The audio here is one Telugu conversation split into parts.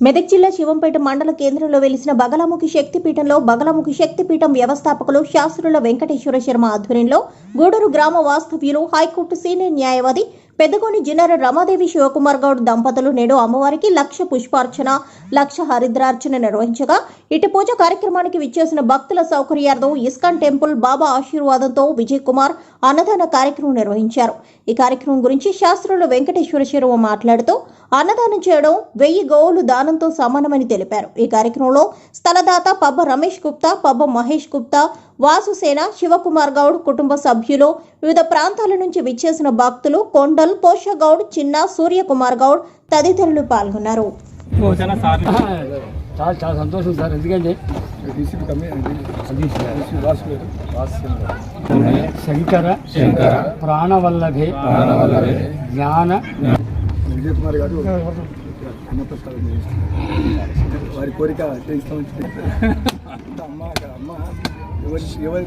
మెదక్ జిల్లా శివంపేట మండల కేంద్రంలో వెలిసిన బగలాముఖి శక్తిపీఠంలో బగలాముఖి శక్తిపీఠం వ్యవస్థాపకులు శాస్త్రుల వెంకటేశ్వర శర్మ ఆధ్వర్యంలో గూడూరు గ్రామ వాస్తవ్యులు హైకోర్టు సీనియర్ న్యాయవాది పెద్దగోని జిన్నర రమాదేవి శివకుమార్ గౌడ్ దంపతులు నేడు అమ్మవారికి లక్ష పుష్పార్చన లక్ష హరిద్రార్చన నిర్వహించగా ఇటు పూజ కార్యక్రమానికి విచ్చేసిన భక్తుల సౌకర్యార్థం ఇస్కాన్ టెంపుల్ బాబా ఆశీర్వాదంతో విజయ్ కుమార్ అన్నదాన కార్యక్రమం నిర్వహించారు. ఈ కార్యక్రమం గురించి శాస్త్రులు వెంకటేశ్వర శర్మ మాట్లాడుతూ అన్నదానం చేయడం వెయ్యి గోవులు దానంతో సమానమని తెలిపారు. ఈ కార్యక్రమంలో స్థలదాత పబ్బ రమేష్ గుప్తా పబ్బ మహేష్ గుప్తా వాసుసేన శివకుమార్ గౌడ్ కుటుంబ సభ్యులు వివిధ ప్రాంతాల నుంచి విచ్చేసిన భక్తులు కొండల్ పోషగౌడ్ చిన్న సూర్యకుమార్ గౌడ్ తదితరులు పాల్గొన్నారు. భోజన చాలా చాలా సంతోషం సార్. ఎందుకంటే శంకర శంకర ప్రాణవల్లభే ప్రాణవల్లభే జ్ఞాన. విజయ్ కుమార్ గారు వారి కోరిక చేయిస్తామని అమ్మ అమ్మ. ఎవరి చేసుకోవాలి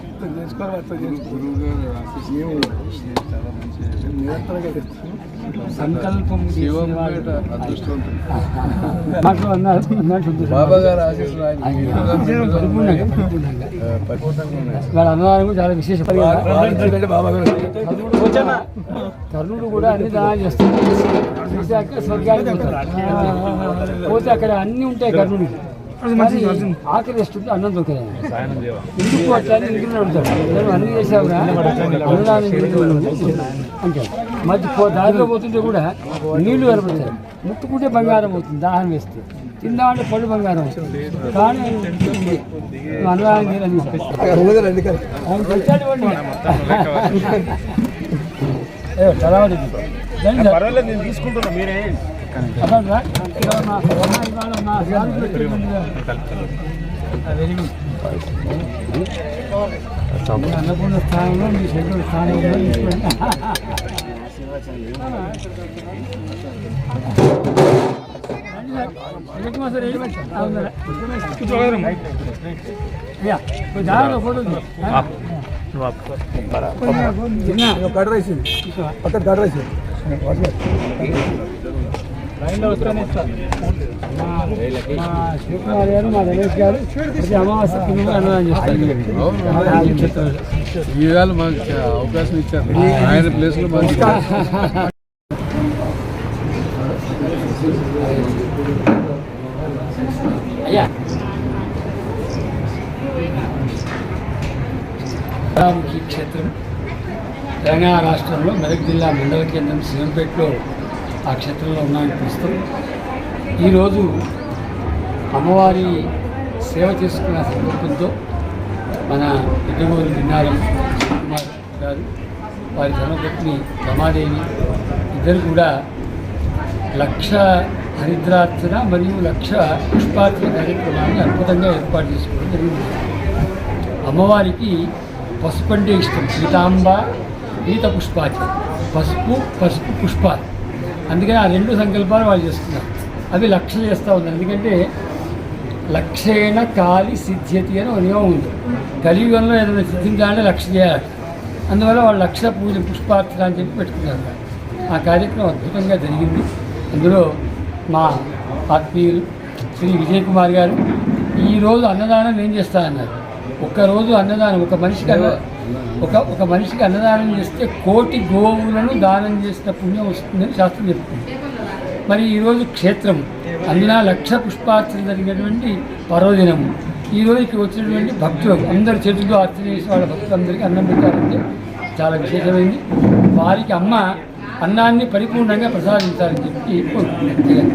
మేము నిరంతరంగా సంకల్పం. బాబా గారు వాళ్ళ అన్నదానం కూడా చాలా విశేష. కర్ణుడు కూడా అన్ని దానాలు చేస్తాడు. స్వర్గానికి. పోతే అక్కడ అన్ని ఉంటాయి కర్ణుడికి. ఆకలి వేస్తుంది అన్నం దొరకదు ఎందుకు అట్లా అని ఇంటికి అడుగుతాడు నేను అన్ని చేసావుగా అన్నదానం అంటే మధ్య దారిలో పోతుంటే కూడా నీళ్ళు కనపడతాయి ముట్టుకుంటే బంగారం అవుతుంది దాహం వేస్తే. తిందామంటే పళ్ళు బంగారం అవుతుంది. కానీ అన్నదానం చేయాలని. పర్వాలేదు నేను తీసుకుంటున్నా మీరే. అక్కడ రా. ఇక్కడ మా- మా ఇవాళ మా సార్ పెట్టింది. ఆ, వెరీ గుడ్. మీ అన్నపూర్ణ స్థానంలో మీ శంకర స్థానంలో తీసుకోండి. రండి సార్. శివకుమార్ గారు మా రమేష్ గారు అమావాస్య మాకు అవకాశం ఇచ్చారు. ఆయన ప్లేస్లో మాకు క్షేత్రం తెలంగాణ రాష్ట్రంలో మెదక్ జిల్లా మండల కేంద్రం శివంపేటలో ఆ క్షేత్రంలో ఉన్నామని ప్రస్తుతం ఈరోజు అమ్మవారి సేవ చేసుకున్న సందర్భంతో మన పెద్దగోరు విన్నారం కుమార్ గారు వారి ధర్మపత్ని రమాదేవి ఇద్దరు కూడా లక్ష హరిద్రార్చన మరియు లక్ష పుష్పార్చన కార్యక్రమాన్ని అద్భుతంగా ఏర్పాటు చేసుకోవడం జరిగింది. అమ్మవారికి పసుపు అంటే ఇష్టం. పీతాంబ పీత పుష్పార్చన పసుపు పసుపు పుష్పాలు. అందుకని ఆ రెండు సంకల్పాలు వాళ్ళు చేస్తున్నారు. అవి లక్ష చేస్తూ ఉన్నారు. ఎందుకంటే లక్షేణ కాలి సిద్ధ్యతి అని ఒక నియమం ఉంది. కలియుగంలో ఏదైనా సిద్ధించాలంటే లక్ష చేయాలి. అందువల్ల వాళ్ళు లక్ష పూజ పుష్పార్చన అని చెప్పి పెట్టుకున్నారు. ఆ కార్యక్రమం అద్భుతంగా జరిగింది. అందులో మా ఆత్మీయులు శ్రీ విజయ్ కుమార్ గారు ఈరోజు అన్నదానం నేను చేస్తానన్నారు ఒక్కరోజు అన్నదానం ఒక మనిషికి అన్న ఒక ఒక మనిషికి అన్నదానం చేస్తే కోటి గోవులను దానం చేసిన పుణ్యం వస్తుందని శాస్త్రం చెప్తుంది. మరి ఈరోజు క్షేత్రం అందున లక్ష పుష్పార్చన జరిగినటువంటి పర్వదినము. ఈరోజుకి వచ్చినటువంటి భక్తులు అందరు చేతుల్లో అర్చన చేసిన వాళ్ళ భక్తులందరికీ అన్నం పెట్టారంటే చాలా విశేషమైంది. వారికి అమ్మ అన్నాన్ని పరిపూర్ణంగా ప్రసాదించాలని చెప్పి కోరుకుంటున్నాను.